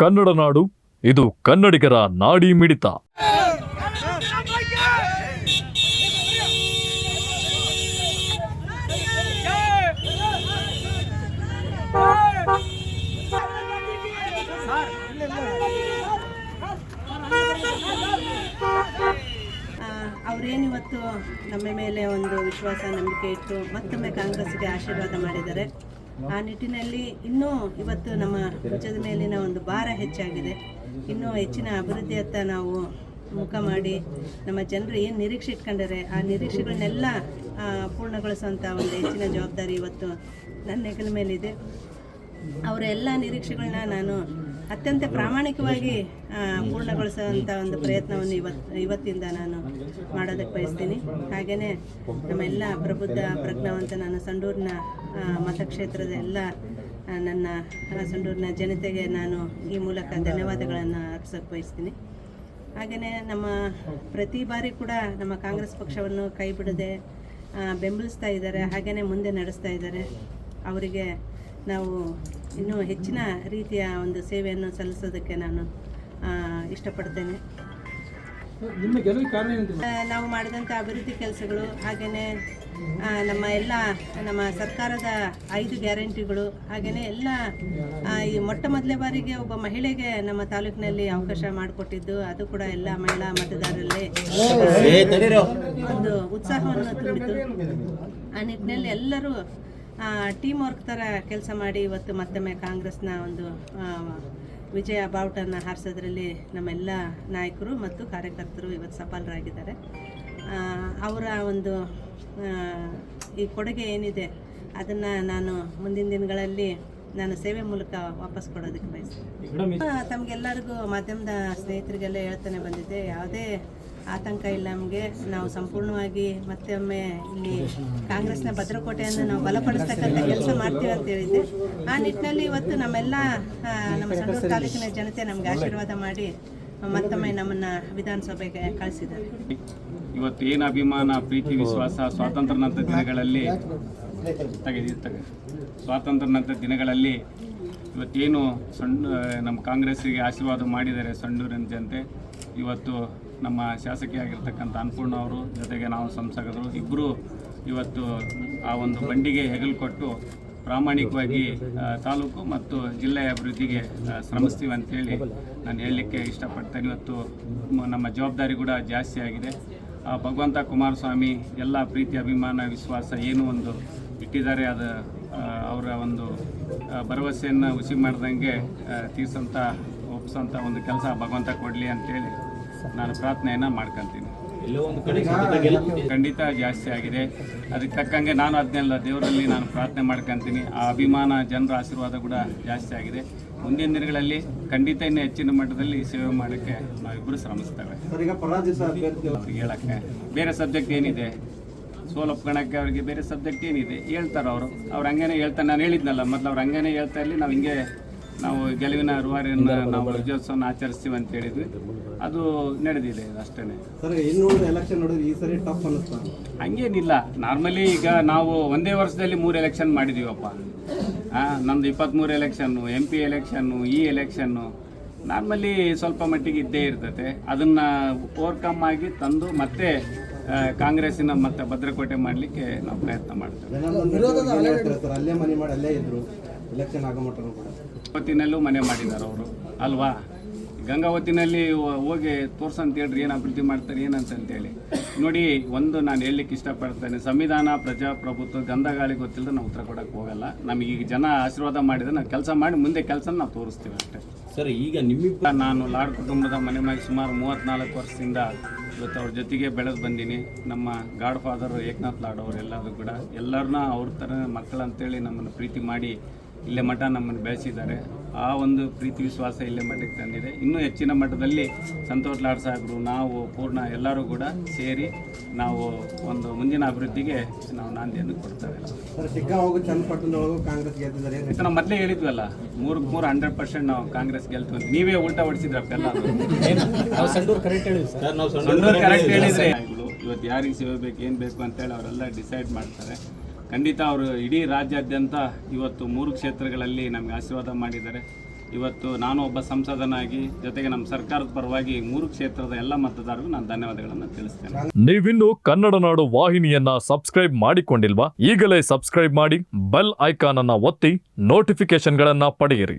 ಕನ್ನಡ ನಾಡು, ಇದು ಕನ್ನಡಿಗರ ನಾಡಿ ಮಿಡಿತ. ಅವರೇನಿವತ್ತು ನಮ್ಮ ಮೇಲೆ ಒಂದು ವಿಶ್ವಾಸ, ನಂಬಿಕೆ ಇಟ್ಟು ಮತ್ತೊಮ್ಮೆ ಕಾಂಗ್ರೆಸ್ಗೆ ಆಶೀರ್ವಾದ ಮಾಡಿದ್ದಾರೆ. ಆ ನಿಟ್ಟಿನಲ್ಲಿ ಇನ್ನೂ ಇವತ್ತು ನಮ್ಮ ಭುಜದ ಮೇಲಿನ ಒಂದು ಭಾರ ಹೆಚ್ಚಾಗಿದೆ. ಇನ್ನೂ ಹೆಚ್ಚಿನ ಅಭಿವೃದ್ಧಿಯತ್ತ ನಾವು ಮುಖ ಮಾಡಿ ನಮ್ಮ ಜನರು ಏನು ನಿರೀಕ್ಷೆ ಇಟ್ಕೊಂಡರೆ ಆ ನಿರೀಕ್ಷೆಗಳನ್ನೆಲ್ಲ ಪೂರ್ಣಗೊಳಿಸುವಂಥ ಒಂದು ಹೆಚ್ಚಿನ ಜವಾಬ್ದಾರಿ ಇವತ್ತು ನನ್ನ ಹೆಗಲ ಮೇಲಿದೆ. ಅವರ ಎಲ್ಲ ನಿರೀಕ್ಷೆಗಳನ್ನ ನಾನು ಅತ್ಯಂತ ಪ್ರಾಮಾಣಿಕವಾಗಿ ಪೂರ್ಣಗೊಳಿಸುವಂಥ ಒಂದು ಪ್ರಯತ್ನವನ್ನು ಇವತ್ತು ಇವತ್ತಿಂದ ನಾನು ಮಾಡೋದಕ್ಕೆ ಬಯಸ್ತೀನಿ. ಹಾಗೆಯೇ ನಮ್ಮೆಲ್ಲ ಪ್ರಬುದ್ಧ ಪ್ರಜ್ಞಾವಂತ ನಾನು ಸಂಡೂರಿನ ಮತಕ್ಷೇತ್ರದ ಎಲ್ಲ ನನ್ನ ಸಂಡೂರಿನ ಜನತೆಗೆ ನಾನು ಈ ಮೂಲಕ ಧನ್ಯವಾದಗಳನ್ನು ಅರ್ಪಿಸೋಕೆ ಬಯಸ್ತೀನಿ. ಹಾಗೆಯೇ ನಮ್ಮ ಪ್ರತಿ ಬಾರಿ ಕೂಡ ನಮ್ಮ ಕಾಂಗ್ರೆಸ್ ಪಕ್ಷವನ್ನು ಕೈ ಬಿಡದೆ ಬೆಂಬಲಿಸ್ತಾ ಇದ್ದಾರೆ ಹಾಗೆಯೇ ಮುಂದೆ ನಡೆಸ್ತಾ ಇದ್ದಾರೆ. ಅವರಿಗೆ ನಾವು ಇನ್ನೂ ಹೆಚ್ಚಿನ ರೀತಿಯ ಒಂದು ಸೇವೆಯನ್ನು ಸಲ್ಲಿಸೋದಕ್ಕೆ ನಾನು ಇಷ್ಟಪಡ್ತೇನೆ. ನಾವು ಮಾಡಿದಂಥ ಅಭಿವೃದ್ಧಿ ಕೆಲಸಗಳು ಹಾಗೆಯೇ ನಮ್ಮ ಎಲ್ಲ ನಮ್ಮ ಸರ್ಕಾರದ ಐದು ಗ್ಯಾರಂಟಿಗಳು ಹಾಗೆಯೇ ಎಲ್ಲ ಈ ಮೊಟ್ಟ ಮೊದಲೇ ಬಾರಿಗೆ ಒಬ್ಬ ಮಹಿಳೆಗೆ ನಮ್ಮ ತಾಲೂಕಿನಲ್ಲಿ ಅವಕಾಶ ಮಾಡಿಕೊಟ್ಟಿದ್ದು ಅದು ಕೂಡ ಎಲ್ಲ ಮಹಿಳಾ ಮತದಾರರಲ್ಲಿ ಒಂದು ಉತ್ಸಾಹವನ್ನು ತುಂಬಿತು. ಆ ನಿಟ್ಟಿನಲ್ಲಿ ಎಲ್ಲರೂ ಟೀಮ್ ವರ್ಕ್ ಥರ ಕೆಲಸ ಮಾಡಿ ಇವತ್ತು ಮತ್ತೊಮ್ಮೆ ಕಾಂಗ್ರೆಸ್ನ ಒಂದು ವಿಜಯ ಬಾವುಟನ್ನು ಹಾರಿಸೋದ್ರಲ್ಲಿ ನಮ್ಮೆಲ್ಲ ನಾಯಕರು ಮತ್ತು ಕಾರ್ಯಕರ್ತರು ಇವತ್ತು ಸಫಲರಾಗಿದ್ದಾರೆ. ಅವರ ಒಂದು ಈ ಕೊಡುಗೆ ಏನಿದೆ ಅದನ್ನು ನಾನು ಮುಂದಿನ ದಿನಗಳಲ್ಲಿ ನಾನು ಸೇವೆ ಮೂಲಕ ವಾಪಸ್ ಕೊಡೋದಕ್ಕೆ ಬಯಸ್ತೀನಿ. ತಮಗೆಲ್ಲರಿಗೂ ಮಾಧ್ಯಮದ ಸ್ನೇಹಿತರಿಗೆಲ್ಲ ಹೇಳ್ತಾನೆ ಬಂದಿದ್ದೆ ಯಾವುದೇ ಆತಂಕ ಇಲ್ಲ ನಮಗೆ. ನಾವು ಸಂಪೂರ್ಣವಾಗಿ ಮತ್ತೊಮ್ಮೆ ಇಲ್ಲಿ ಕಾಂಗ್ರೆಸ್ನ ಭದ್ರಕೋಟೆಯನ್ನು ನಾವು ಬಲಪಡಿಸ್ತಕ್ಕಂಥ ಕೆಲಸ ಮಾಡ್ತೀವಿ ಅಂತ ಹೇಳಿದ್ದೆ. ಆ ನಿಟ್ಟಿನಲ್ಲಿ ಇವತ್ತು ನಮ್ಮೆಲ್ಲ ನಮ್ಮ ಸಂಡೂರು ತಾಲೂಕಿನ ಜನತೆ ನಮಗೆ ಆಶೀರ್ವಾದ ಮಾಡಿ ಮತ್ತೊಮ್ಮೆ ನಮ್ಮನ್ನು ವಿಧಾನಸಭೆಗೆ ಕಳಿಸಿದ್ದಾರೆ. ಇವತ್ತು ಏನು ಅಭಿಮಾನ, ಪ್ರೀತಿ, ವಿಶ್ವಾಸ ಸ್ವಾತಂತ್ರ್ಯ ನಂತರ ದಿನಗಳಲ್ಲಿ ಸ್ವಾತಂತ್ರ್ಯ ನಂತರ ದಿನಗಳಲ್ಲಿ ಇವತ್ತೇನು ಸಣ್ಣ, ನಮ್ಮ ಕಾಂಗ್ರೆಸ್ಸಿಗೆ ಆಶೀರ್ವಾದ ಮಾಡಿದ್ದಾರೆ ಸಣ್ಣೂರಿನ ಜನತೆ. ಇವತ್ತು ನಮ್ಮ ಶಾಸಕಿಯಾಗಿರ್ತಕ್ಕಂಥ ಅನ್ನಪೂರ್ಣ ಅವರು, ಜೊತೆಗೆ ನಾವು ಸಂಸದರು ಇಬ್ಬರು ಇವತ್ತು ಆ ಒಂದು ಬಂಡಿಗೆ ಹೆಗಲು ಕೊಟ್ಟು ಪ್ರಾಮಾಣಿಕವಾಗಿ ತಾಲೂಕು ಮತ್ತು ಜಿಲ್ಲೆಯ ಅಭಿವೃದ್ಧಿಗೆ ಶ್ರಮಿಸ್ತೀವಿ ಅಂತೇಳಿ ನಾನು ಹೇಳಲಿಕ್ಕೆ ಇಷ್ಟಪಡ್ತೇನೆ. ಇವತ್ತು ನಮ್ಮ ಜವಾಬ್ದಾರಿ ಕೂಡ ಜಾಸ್ತಿ ಆಗಿದೆ. ಭಗವಂತ ಕುಮಾರಸ್ವಾಮಿ ಎಲ್ಲ ಪ್ರೀತಿ, ಅಭಿಮಾನ, ವಿಶ್ವಾಸ ಏನು ಒಂದು ಇಟ್ಟಿದ್ದಾರೆ, ಅದು ಅವರ ಒಂದು ಭರವಸೆಯನ್ನು ಹುಸಿ ಮಾಡ್ದಂಗೆ ತೀರ್ಸಂಥ ಒಪ್ಪಿಸೋಂಥ ಒಂದು ಕೆಲಸ ಭಗವಂತ ಕೊಡಲಿ ಅಂತೇಳಿ ನಾನು ಪ್ರಾರ್ಥನೆಯನ್ನು ಮಾಡ್ಕೊತೀನಿ. ಖಂಡಿತ ಜಾಸ್ತಿ ಆಗಿದೆ. ಅದಕ್ಕೆ ತಕ್ಕಂಗೆ ನಾನು ಅದನ್ನೆಲ್ಲ ದೇವರಲ್ಲಿ ನಾನು ಪ್ರಾರ್ಥನೆ ಮಾಡ್ಕೊತೀನಿ. ಆ ಅಭಿಮಾನ ಜನರ ಆಶೀರ್ವಾದ ಕೂಡ ಜಾಸ್ತಿ ಆಗಿದೆ. ಮುಂದಿನ ದಿನಗಳಲ್ಲಿ ಖಂಡಿತ ಇನ್ನು ಹೆಚ್ಚಿನ ಮಟ್ಟದಲ್ಲಿ ಸೇವೆ ಮಾಡೋಕ್ಕೆ ನಾವಿಬ್ಬರು ಶ್ರಮಿಸ್ತೇವೆ. ಅವ್ರಿಗೆ ಹೇಳಕ್ಕೆ. ಬೇರೆ ಸಬ್ಜೆಕ್ಟ್ ಏನಿದೆ? ಸೋಲೊಪ್ಕೊಳಕ್ಕೆ ಅವರಿಗೆ ಬೇರೆ ಸಬ್ಜೆಕ್ಟ್ ಏನಿದೆ? ಹೇಳ್ತಾರೆ ಅವರು. ಅವ್ರು ಹಂಗೇನೆ ಹೇಳ್ತಾರೆ. ನಾನು ಹೇಳಿದ್ನಲ್ಲ ಮೊದಲು ಅವ್ರು ಹಂಗೇನೆ ಹೇಳ್ತಾ ಇರಲಿ ನಾವು ಹಿಂಗೆ ನಾವು ಗೆಲುವಿನ ರೂವಾರಿಯನ್ನು ನಾವು ವಿಜಯೋತ್ಸವನ ಆಚರಿಸ್ತೀವಿ ಅಂತ ಹೇಳಿದ್ವಿ. ಅದು ನಡೆದಿದೆ ಅಷ್ಟೇ ಸರ್ ಇನ್ನೊಂದು ಎಲೆಕ್ಷನ್ ನೋಡಿದ್ರೆ ಈ ಸರಿ ಟಫ್ ಅನ್ನಿಸ್ತಾ ಹಂಗೇನಿಲ್ಲ. ನಾರ್ಮಲಿ ಈಗ ನಾವು ಒಂದೇ ವರ್ಷದಲ್ಲಿ ಮೂರು ಎಲೆಕ್ಷನ್ ಮಾಡಿದೀವಪ್ಪ. ಹಾಂ ನಮ್ದು ಇಪ್ಪತ್ತ್ಮೂರು ಎಲೆಕ್ಷನ್ನು ಎಂ ಪಿ ಎಲೆಕ್ಷನ್ನು ಈ ಎಲೆಕ್ಷನ್ನು ನಾರ್ಮಲಿ ಸ್ವಲ್ಪ ಮಟ್ಟಿಗೆ ಇದ್ದೇ ಇರ್ತದೆ. ಅದನ್ನು ಓವರ್ಕಮ್ ಆಗಿ ತಂದು ಮತ್ತೆ ಕಾಂಗ್ರೆಸ್ಸಿನ ಮತ್ತೆ ಭದ್ರಕೋಟೆ ಮಾಡಲಿಕ್ಕೆ ನಾವು ಪ್ರಯತ್ನ ಮಾಡ್ತೇವೆ. ಅಲ್ಲೇ ಮನೆ ಮಾಡಿದ್ದಾರೆ ಅವರು. ಅಲ್ವಾ? ಗಂಗಾವತಿನಲ್ಲಿ ಹೋಗಿ ತೋರ್ಸಂತ ಹೇಳ್ರಿ ಏನು ಅಭಿವೃದ್ಧಿ ಮಾಡ್ತಾರೆ ಏನಂತ ಅಂತೇಳಿ ನೋಡಿ ಒಂದು ನಾನು ಹೇಳಲಿಕ್ಕೆ ಇಷ್ಟಪಡ್ತೇನೆ ಸಂವಿಧಾನ ಪ್ರಜಾಪ್ರಭುತ್ವ ಗಂಧಗಾಳಿ ಗೊತ್ತಿಲ್ಲದೆ ನಾವು ಉತ್ತರ ಕೊಡೋಕ್ಕೆ ಹೋಗಲ್ಲ. ನಮಗೆ ಈಗ ಜನ ಆಶೀರ್ವಾದ ಮಾಡಿದ್ರೆ ನಾವು ಕೆಲಸ ಮಾಡಿ ಮುಂದೆ ಕೆಲಸ ನಾವು ತೋರಿಸ್ತೀವಿ ಅಷ್ಟೇ. ಸರ್ ಈಗ ನಿಮ್ಮಿಬ್ಬ ನಾನು ಲಾಡ್ ಕುಟುಂಬದ ಮನೆ ಮಗ ಸುಮಾರು ಮೂವತ್ತ್ನಾಲ್ಕು ವರ್ಷದಿಂದ ಇವತ್ತು ಅವ್ರ ಜೊತೆಗೆ ಬೆಳೆದು ಬಂದೀನಿ. ನಮ್ಮ ಗಾಡ್ ಫಾದರ್ ಏಕನಾಥ್ ಲಾಡ್ ಅವರು ಎಲ್ಲರೂ ಕೂಡ ಎಲ್ಲರನ್ನ ಅವ್ರ ಥರ ಮಕ್ಕಳಂತೇಳಿ ನಮ್ಮನ್ನು ಪ್ರೀತಿ ಮಾಡಿ ಇಲ್ಲೇ ಮಠ ನಮ್ಮನ್ನು ಬೆಳೆಸಿದ್ದಾರೆ. ಆ ಒಂದು ಪ್ರೀತಿ ವಿಶ್ವಾಸ ಇಲ್ಲೇ ಮಠಕ್ಕೆ ತಂದಿದೆ. ಇನ್ನೂ ಹೆಚ್ಚಿನ ಮಟ್ಟದಲ್ಲಿ ಸಂತೋಷ್ ಲಾಡ್ ಸಾಹೇಬರು ನಾವು ಪೂರ್ಣ ಎಲ್ಲರೂ ಕೂಡ ಸೇರಿ ನಾವು ಒಂದು ಮುಂದಿನ ಅಭಿವೃದ್ಧಿಗೆ ನಾವು ನಾಂದಿಯನ್ನು ಕೊಡ್ತೇವೆ. ಕಾಂಗ್ರೆಸ್ ಗೆದ್ದಿದ್ದಾರೆ. ನಾವು ಮೊದಲೇ ಹೇಳಿದ್ವಲ್ಲ ಮೂರು ಮೂರು ಹಂಡ್ರೆಡ್ ಪರ್ಸೆಂಟ್ ನಾವು ಕಾಂಗ್ರೆಸ್ ಗೆಲ್ತೀವಿ. ನೀವೇ ಉಲ್ಟಾ ಹೊಡಿಸಿದ್ರಪ್ಪ ಎಲ್ಲ ಸರ್ ನಾವು ಸಣ್ಣ ಕರೆಕ್ಟ್ ಹೇಳಿದ್ರೆ. ಇವತ್ತು ಯಾರಿಗೆ ಸೇವೆ ಬೇಕು ಏನು ಬೇಕು ಅಂತೇಳಿ ಅವರೆಲ್ಲ ಡಿಸೈಡ್ ಮಾಡ್ತಾರೆ. ಖಂಡಿತ ಅವರು ಇಡೀ ರಾಜ್ಯಾದ್ಯಂತ ಇವತ್ತು ಮೂರು ಕ್ಷೇತ್ರಗಳಲ್ಲಿ ನಮಗೆ ಆಶೀರ್ವಾದ ಮಾಡಿದ್ದಾರೆ. ಇವತ್ತು ನಾನು ಒಬ್ಬ ಸಂಸದನಾಗಿ, ಜೊತೆಗೆ ನಮ್ಮ ಸರ್ಕಾರದ ಪರವಾಗಿ ಮೂರು ಕ್ಷೇತ್ರದ ಎಲ್ಲ ಮತದಾರರು ನಾನು ಧನ್ಯವಾದಗಳನ್ನು ತಿಳಿಸ್ತೇನೆ. ನೀವಿನ್ನು ಕನ್ನಡ ನಾಡು ವಾಹಿನಿಯನ್ನ ಸಬ್ಸ್ಕ್ರೈಬ್ ಮಾಡಿಕೊಂಡಿಲ್ವಾ? ಈಗಲೇ ಸಬ್ಸ್ಕ್ರೈಬ್ ಮಾಡಿ, ಬೆಲ್ ಐಕಾನ್ ಅನ್ನ ಒತ್ತಿ ನೋಟಿಫಿಕೇಶನ್ಗಳನ್ನ ಪಡೆಯಿರಿ.